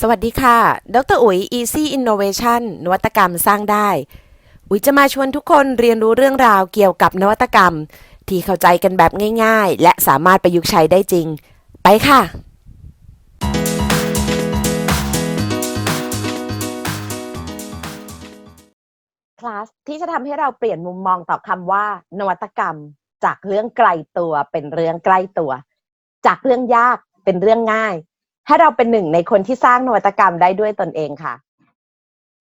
สวัสดีค่ะ ดรอุ๋ย Easy Innovation นวัตกรรมสร้างได้ อุ๋ยจะมาชวนทุกคนเรียนรู้เรื่องราวเกี่ยวกับนวัตกรรม ที่เข้าใจกันแบบง่ายๆ และสามารถประยุกต์ใช้ได้จริง ไปค่ะ คลาสที่จะทำให้เราเปลี่ยนมุมมองต่อคำว่า นวัตกรรม จากเรื่องไกลตัวเป็นเรื่องใกล้ตัว จากเรื่องยากเป็นเรื่องง่าย ให้เราเป็นหนึ่งในคนที่สร้างนวัตกรรมได้ด้วยตนเองค่ะ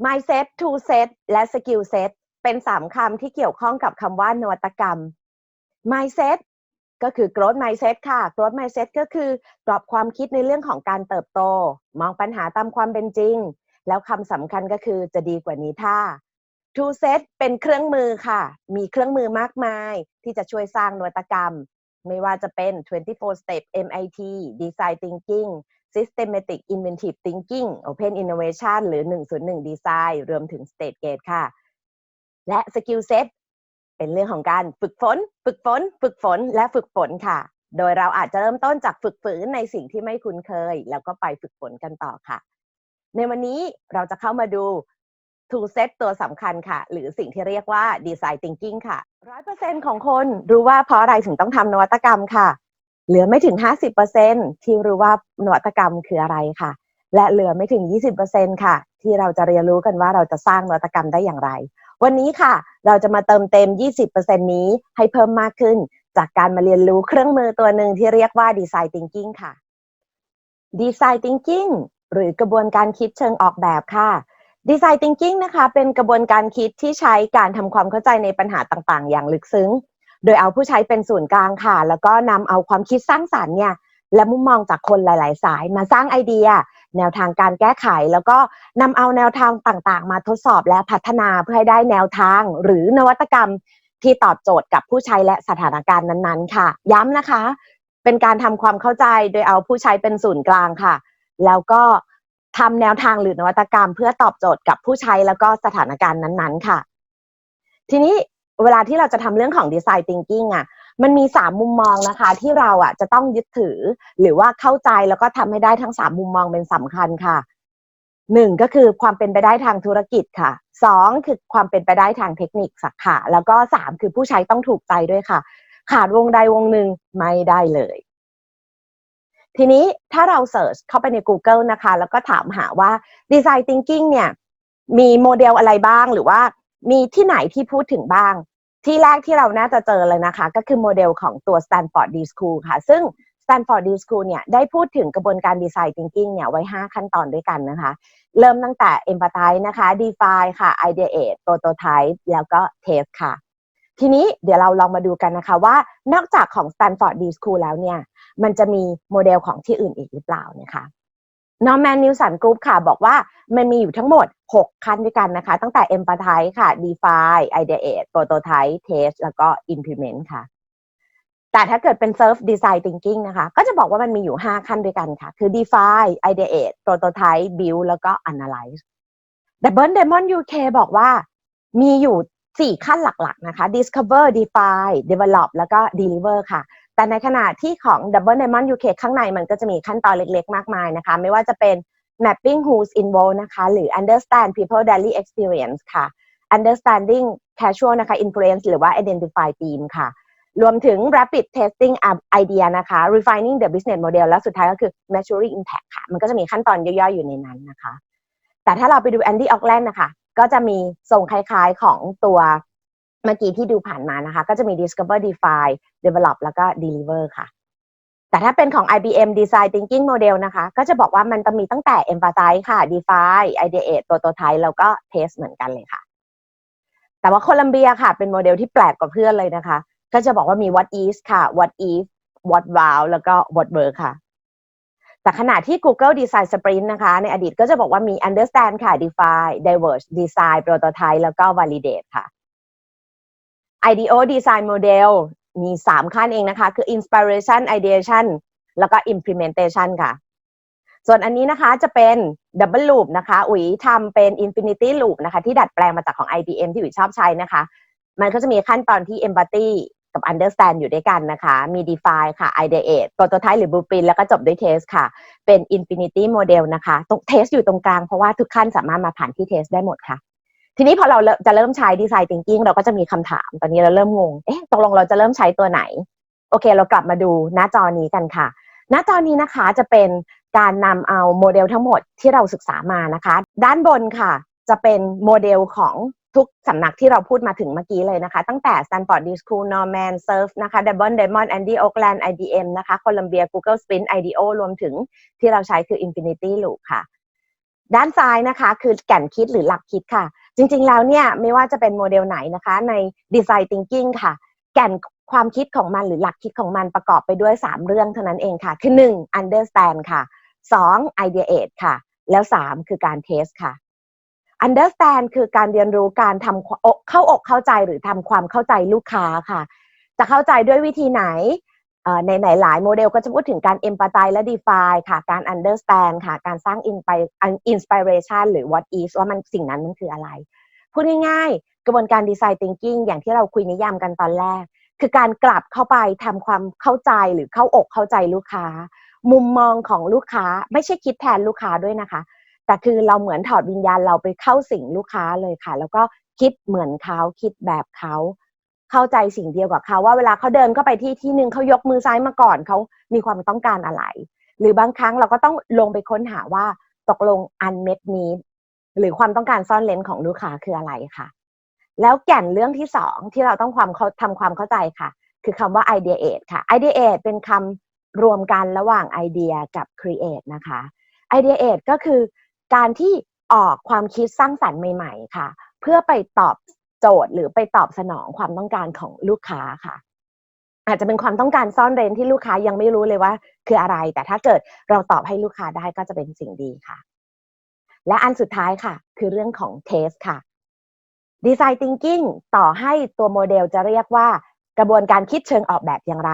mindset to set และ skill set เป็นสามคำที่เกี่ยวข้องกับคำว่านวัตกรรม mindset ก็คือ growth mindset ค่ะ growth mindset ก็คือกรอบความคิดในเรื่องของการเติบโต มองปัญหาตามความเป็นจริง แล้วคำสำคัญก็คือจะดีกว่านี้ถ้า to set เป็นเครื่องมือค่ะ มีเครื่องมือมากมายที่จะช่วยสร้างนวัตกรรม ไม่ว่าจะเป็น 24 step MIT design thinking systematic inventive thinking open innovation หรือ 101 design รวมถึง state gate ค่ะ และ skill set เป็นเรื่องของการฝึกฝน ฝึกฝน ฝึกฝน และฝึกฝนค่ะ โดยเราอาจจะเริ่มต้นจากฝึกฝืนในสิ่งที่ไม่คุ้นเคย แล้วก็ไปฝึกฝนกันต่อค่ะ ในวันนี้เราจะเข้ามาดู tool set ตัวสำคัญค่ะ หรือสิ่งที่เรียกว่า design thinking ค่ะ 100%ของคนรู้ว่าเพราะอะไรถึงต้องทำนวัตกรรมค่ะ เหลือไม่ถึง 50%ที่รู้ว่านวัตกรรมคืออะไรค่ะ และเหลือไม่ถึง 20%ค่ะ ที่เราจะเรียนรู้กันว่าเราจะสร้างนวัตกรรมได้อย่างไร วันนี้ค่ะ เราจะมาเติมเต็ม 20%นี้ให้เพิ่มมากขึ้น จากการมาเรียนรู้เครื่องมือตัวหนึ่งที่เรียกว่า design thinking ค่ะ design thinking หรือกระบวนการคิดเชิงออกแบบค่ะ design thinking นะคะเป็นกระบวนการคิดที่ใช้การทำความเข้าใจในปัญหาต่างๆ อย่างลึกซึ้ง โดยเอาผู้ใช้เป็นศูนย์กลางค่ะ แล้วก็นำเอาความคิดสร้างสารรค์เนี่ยและมุมมองจากคนหลาย ๆ สายมาสร้างไอเดีย แนวทางการแก้ไข แล้วก็นำเอาแนวทางต่างๆ มาทดสอบและพัฒนาเพื่อให้ได้แนวทาง หรือนวัตกรรมที่ตอบโจทย์กับผู้ใช้และสถานการณ์นั้น ๆ ค่ะ ย้ำนะคะ เป็นการทำความเข้าใจโดยเอาผู้ใช้เป็นศูนย์กลางค่ะ แล้วก็ ทำแนวทางหรือนวัตกรรม เพื่อตอบโจทย์กับผู้ใช้แล้วก็สถานการณ์นั้นๆ ค่ะ ทีนี้เวลาที่เราจะทำเรื่องของ Design Thinking อะ มันมี3มุมมองนะคะ ที่เราอะจะต้องยึดถือ หรือว่าเข้าใจแล้วก็ทำให้ได้ทั้ง3มุมมองเป็นสำคัญค่ะ1ก็คือความเป็นไปได้ทางธุรกิจค่ะ2คือความเป็นไปได้ทางเทคนิคสักค่ะแล้วก็3คือผู้ใช้ต้องถูกใจด้วยค่ะ ขาดวงใดวงหนึ่งไม่ได้เลย ทีนี้ถ้าเราเสิร์ชเข้าไปใน Google นะคะ แล้วก็ถามหาว่า Design Thinking เนี่ยมีโมเดลอะไรบ้าง หรือว่ามีที่ไหนที่พูดถึงบ้าง ที่แรกที่เราน่าจะเจอเลยนะคะ ก็คือโมเดลของตัว Stanford D School ค่ะ ซึ่ง Stanford D School เนี่ยได้พูดถึงกระบวนการ Design Thinking เนี่ยไว้ 5 ขั้นตอนด้วยกันนะคะ เริ่มตั้งแต่ Empathize นะคะ Define ค่ะ Ideate Prototype แล้วก็ Test ค่ะ ทีนี้เดี๋ยวเราลองมาดูกันนะคะว่านอกจากของ Stanford D School แล้วเนี่ย มันจะมีโมเดลของที่อื่นอีกหรือเปล่านะคะนอร์แมนนิวสันกรุ๊ปค่ะ บอกว่ามันมีอยู่ทั้งหมด 6 ขั้นด้วยกันนะคะ ตั้งแต่ Empathize ค่ะ Define Ideate Prototype Test แล้วก็ Implement ค่ะ แต่ถ้าเกิดเป็น Self Design Thinking นะคะ ก็จะบอกว่ามันมีอยู่ 5 ขั้นด้วยกันค่ะ คือ Define Ideate Prototype Build แล้วก็ Analyze แต่ b u r n Diamond UK บอกว่ามีอยู่ 4 ขั้นหลักๆนะคะ Discover Define Develop แล้วก็ Deliver ค่ะ แต่ในขณะที่ของ Double Diamond UK ข้างในมันก็จะมีขั้นตอนเล็กๆ มากมายนะคะ ไม่ว่าจะเป็น Mapping Who's Involved นะคะ หรือ Understand People Daily Experience ค่ะ Understanding Casual นะคะ Influence หรือว่า Identify Team ค่ะ รวมถึง Rapid Testing Idea นะคะ Refining the Business Model และสุดท้ายก็คือ Measuring Impact ค่ะ มันก็จะมีขั้นตอนย่อยๆ อยู่ในนั้นนะคะ แต่ถ้าเราไปดู Andy Auckland นะคะ ก็จะมีทรงคล้ายๆของตัว เมื่อกี้ที่ดูผ่านมานะคะ ก็จะมี discover define develop แล้วก็ deliver ค่ะ แต่ถ้าเป็นของ IBM Design Thinking Model นะคะ ก็จะบอกว่ามันจะมีตั้งแต่ emphasize ค่ะ define ideate prototype แล้วก็ test เหมือนกันเลยค่ะ แต่ว่าโคลัมเบียค่ะ เป็นโมเดลที่แปลกกว่าเพื่อนเลยนะคะ ก็จะบอกว่ามี what is ค่ะ what if what wow แล้วก็ what work ค่ะแต่ขณะที่ Google Design Sprint นะคะ ในอดีตก็จะบอกว่ามี understand ค่ะ define diverge design prototype แล้วก็ validate ค่ะ IDEO Design Model มี 3 ขั้นเองนะคะ คือ Inspiration Ideation แล้วก็ Implementation ค่ะ ส่วนอันนี้นะคะจะเป็น Double Loop นะคะอุ๋ยทำเป็น Infinity Loop นะคะ ที่ดัดแปลงมาจากของ IBM ที่อุ๋ยชอบใช้นะคะ มันก็จะมีขั้นตอนที่ Empathy กับ understand อยู่ด้วยกันนะคะ มี define ค่ะ ideate prototype หรือ blueprint แล้วก็จบด้วย test ค่ะ เป็น infinity model นะคะ ตรง test อยู่ตรงกลางเพราะว่าทุกขั้นสามารถมาผ่านที่ test ได้หมดค่ะ ทีนี้พอเราจะเริ่มใช้ design thinking เราก็จะมีคำถาม ตอนนี้เราเริ่มงง เอ๊ะตกลงเราจะเริ่มใช้ตัวไหน โอเค เรากลับมาดูหน้าจอนี้กันค่ะ หน้าจอนี้นะคะจะเป็นการนำเอาโมเดลทั้งหมดที่เราศึกษามานะคะ ด้านบนค่ะ จะเป็นโมเดลของทุกสำนักที่เราพูดมาถึงเมื่อกี้เลยนะคะ ตั้งแต่ Stanford D School Norman Surf นะคะ Double Diamond Andy Oakland IBM นะคะ Columbia Google Spin IDEO รวมถึงที่เราใช้คือ Infinity Loop ค่ะ ด้านซ้ายนะคะ คือแก่นคิดหรือหลักคิดค่ะ จริงๆแล้วเนี่ยไม่ว่าจะเป็นโมเดลไหนนะคะใน Design Thinking ค่ะ แก่นความคิดของมันหรือหลักคิดของมันประกอบไปด้วย 3 เรื่องเท่านั้นเองค่ะ คือ 1. understand ค่ะ 2. ideate ค่ะ แล้ว 3 คือการ test ค่ะ understand คือการเรียนรู้การทำเข้าอกเข้าใจหรือทำความเข้าใจลูกค้าค่ะ จะเข้าใจด้วยวิธีไหน ในไหนหลายโมเดลก็จะพูดถึงการ empathize และ define ค่ะ การ understand ค่ะ การสร้าง inspi- inspiration หรือ what is ว่ามันสิ่งนั้นมันคืออะไร พูดง่ายๆ กระบวนการ design thinking อย่างที่เราคุยนิยามกันตอนแรก คือการกลับเข้าไปทำความเข้าใจหรือเข้าอกเข้าใจลูกค้า มุมมองของลูกค้าไม่ใช่คิดแทนลูกค้าด้วยนะคะ แต่คือเราเหมือนถอดวิญญาณเราไปเข้าสิ่งลูกค้าเลยค่ะ แล้วก็คิดเหมือนเขาคิดแบบเขา เข้าใจสิ่งเดียวกับเขาว่าเวลาเขาเดินเข้าไปที่ที่หนึ่งเขายกมือซ้ายมาก่อนเขามีความต้องการอะไร หรือบางครั้งเราก็ต้องลงไปค้นหาว่าตกลง unmet need หรือความต้องการซ่อนเลนของลูกค้าคืออะไรค่ะ แล้วแก่นเรื่องที่สองที่เราต้องความเขาทำความเข้าใจค่ะ คือคำว่า ideate ค่ะ ideate เป็นคำรวมกันระหว่าง idea กับ create นะคะ ideate ก็คือการที่ออกความคิดสร้างสรรค์ใหม่ ๆ ค่ะ เพื่อไปตอบ โจทย์หรือไปตอบสนองความต้องการของลูกค้าค่ะ อาจจะเป็นความต้องการซ่อนเร้นที่ลูกค้ายังไม่รู้เลยว่า คืออะไร แต่ถ้าเกิดเราตอบให้ลูกค้าได้ก็จะเป็นสิ่งดีค่ะ และอันสุดท้ายค่ะ คือเรื่องของ taste ค่ะ Design Thinking ต่อให้ตัวโมเดลจะเรียกว่ากระบวนการคิดเชิงออกแบบอย่างไร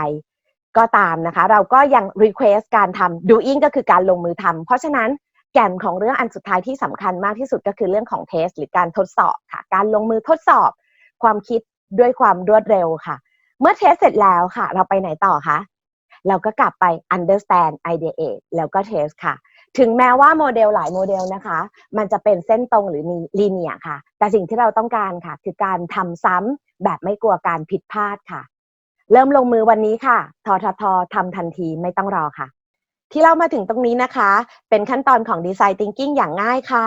ก็ตามนะคะ เราก็ยัง request การทำ doing ก็คือการลงมือทำเพราะฉะนั้น แก่นของเรื่องอันสุดท้ายที่สำคัญมากที่สุดก็คือเรื่องของ test หรือการทดสอบค่ะ การลงมือทดสอบ ความคิดด้วยความรวดเร็วค่ะ เมื่อ test เสร็จแล้วค่ะ เราไปไหนต่อคะเราก็กลับไป understand ideate แล้วก็ test ค่ะ ถึงแม้ว่าโมเดลหลายโมเดลนะคะ มันจะเป็นเส้นตรงหรือลีเนียค่ะ แต่สิ่งที่เราต้องการค่ะ คือการทำซ้ำแบบไม่กลัวการผิดพลาดค่ะ เริ่มลงมือวันนี้ค่ะ ททททำทันทีไม่ต้องรอค่ะ ที่เรามาถึงตรงนี้นะคะ เป็นขั้นตอนของ Design Thinking อย่างง่ายค่ะ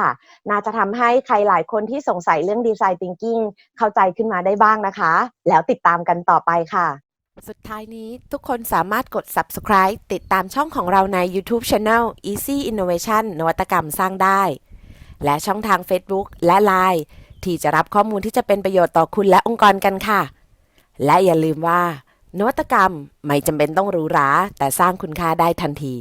น่าจะทำให้ใครหลายคนที่สงสัยเรื่อง Design Thinking เข้าใจขึ้นมาได้บ้างนะคะ แล้วติดตามกันต่อไปค่ะ สุดท้ายนี้ทุกคนสามารถกด subscribe ติดตามช่องของเราใน YouTube Channel Easy Innovation นวัตกรรมสร้างได้ และช่องทาง Facebook และ Line ที่จะรับข้อมูลที่จะเป็นประโยชน์ต่อคุณและองค์กรกันค่ะ และอย่าลืมว่า นวัตกรรมไม่จำเป็นต้องหรูหราแต่สร้างคุณค่าได้ทันที